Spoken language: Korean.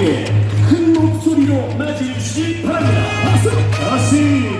함께 큰 목소리로 맞이해주시기 바랍니다. 박수! 다시!